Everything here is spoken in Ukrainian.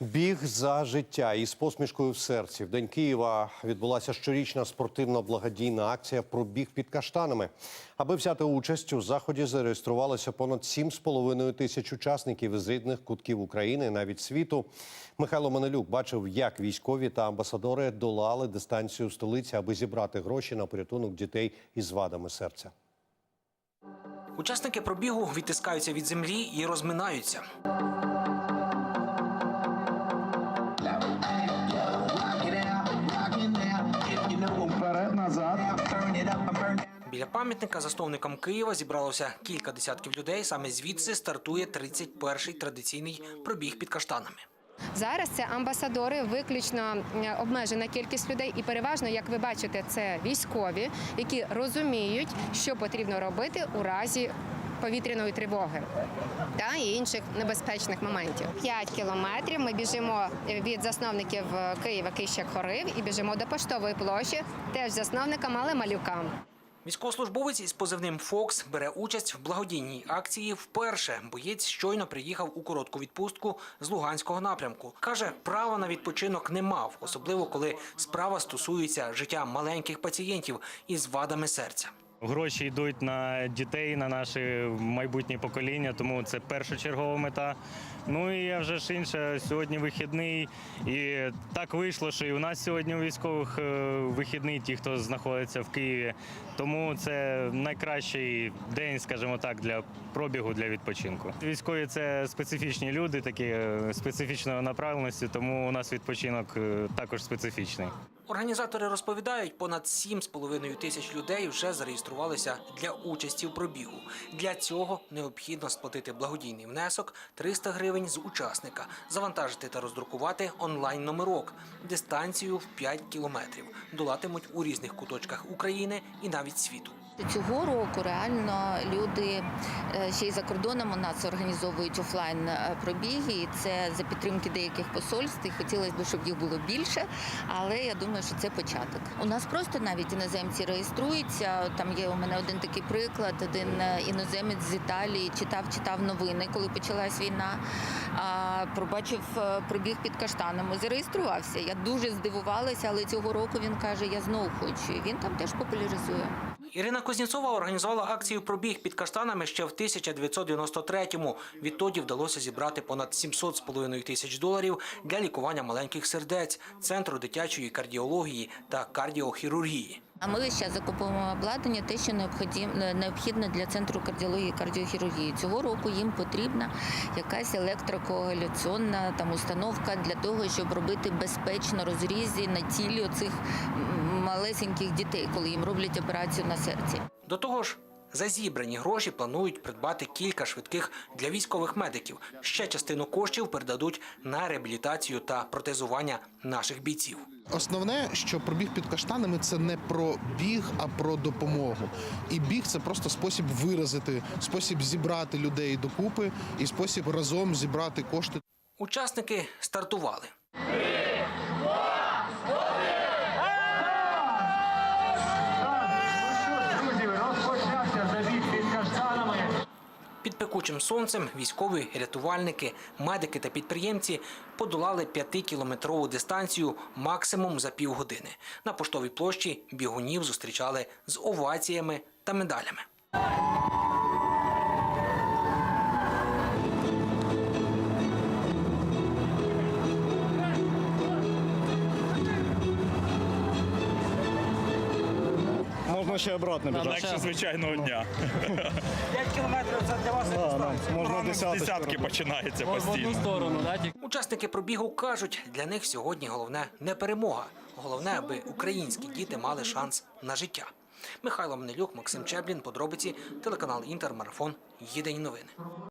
Біг за життя із посмішкою в серці. В День Києва відбулася щорічна спортивно-благодійна акція «Пробіг під каштанами. Аби взяти участь у заході, зареєструвалося понад 7,5 тисяч учасників із рідних кутків України, навіть світу. Михайло Манелюк бачив, як військові та амбасадори долали дистанцію столиці, аби зібрати гроші на порятунок дітей із вадами серця. Учасники пробігу відтискаються від землі і розминаються. Біля пам'ятника засновникам Києва зібралося кілька десятків людей. Саме звідси стартує 31-й традиційний пробіг під каштанами. Зараз це амбасадори, виключно е, обмежена кількість людей, і переважно, як ви бачите, це військові, які розуміють, що потрібно робити у разі. Повітряної тривоги та і інших небезпечних моментів. П'ять кілометрів ми біжимо від засновників е, Києва Кищак Хорив і біжимо до поштової площі, теж засновникам, але малюкам. Військовослужбовець із позивним Фокс бере участь в благодійній акції вперше. Боєць щойно приїхав у коротку відпустку з Луганського напрямку. Каже, права на відпочинок не мав, особливо коли справа стосується життя маленьких пацієнтів із вадами серця. Гроші йдуть на дітей, на наше майбутнє покоління, тому це першочергова мета. Ну і я вже ж інше. Сьогодні вихідний, і так вийшло, що і у нас сьогодні у військових е, вихідний, ті, хто знаходиться в Києві. Тому це найкращий день, скажімо так, для пробігу для відпочинку. Військові це специфічні люди, такі е, специфічної направленості, тому у нас відпочинок е, також специфічний. Організатори розповідають, понад 7,5 тисяч людей вже зареєструвалися для участі в пробігу. Для цього необхідно сплатити благодійний внесок 300 гривень з учасника, завантажити та роздрукувати онлайн номерок, дистанцію в 5 кілометрів. Долатимуть у різних куточках України і навіть світу. Цього року реально люди е, ще й за кордоном у нас організовують офлайн е, пробіги. І це за підтримки деяких посольств. І хотілося б, щоб їх було більше, але я думаю, що це початок. У нас просто навіть іноземці реєструються. Там є у мене один такий приклад. Один е, іноземець з Італії читав, читав новини, коли почалась війна. Пробачив е, пробіг під каштанами. Зареєструвався. Я дуже здивувалася, але цього року він каже: Я знову хочу. І він там теж популяризує. Ірина Кузнєцова організувала акцію Пробіг під каштанами ще в 1993-му. Відтоді вдалося зібрати понад 700,5 тисяч доларів для лікування маленьких сердець, центру дитячої кардіології та кардіохірургії. А ми ще закуповуємо обладнання, те, що необхідне для центру кардіології і кардіохірургії. Цього року їм потрібна якась електрокоагуляційна там установка для того, щоб робити безпечно розрізи на тілі оцих малесеньких дітей, коли їм роблять операцію на серці. До того ж, за зібрані гроші планують придбати кілька швидких для військових медиків. Ще частину коштів передадуть на реабілітацію та протезування наших бійців. Основне, що пробіг під каштанами це не про біг, а про допомогу. І біг це просто спосіб виразити, спосіб зібрати людей докупи і спосіб разом зібрати кошти. Учасники стартували. Друзі, розпочався забіг під каштанами. Під пекучим сонцем військові, рятувальники, медики та підприємці подолали п'ятикілометрову дистанцію максимум за півгодини. На поштовій площі бігунів зустрічали з оваціями та медалями. Можна ще обратно біжати. Легше звичайного дня. 5 кілометрів це для вас Можна починається десяточку десятки починається постійно. Учасники пробігу кажуть, для них сьогодні головне не перемога. Головне, аби українські діти мали шанс на життя. Михайло Мнелюк, Максим Чеблін, подробиці, телеканал Інтер, марафон. Єдині новини.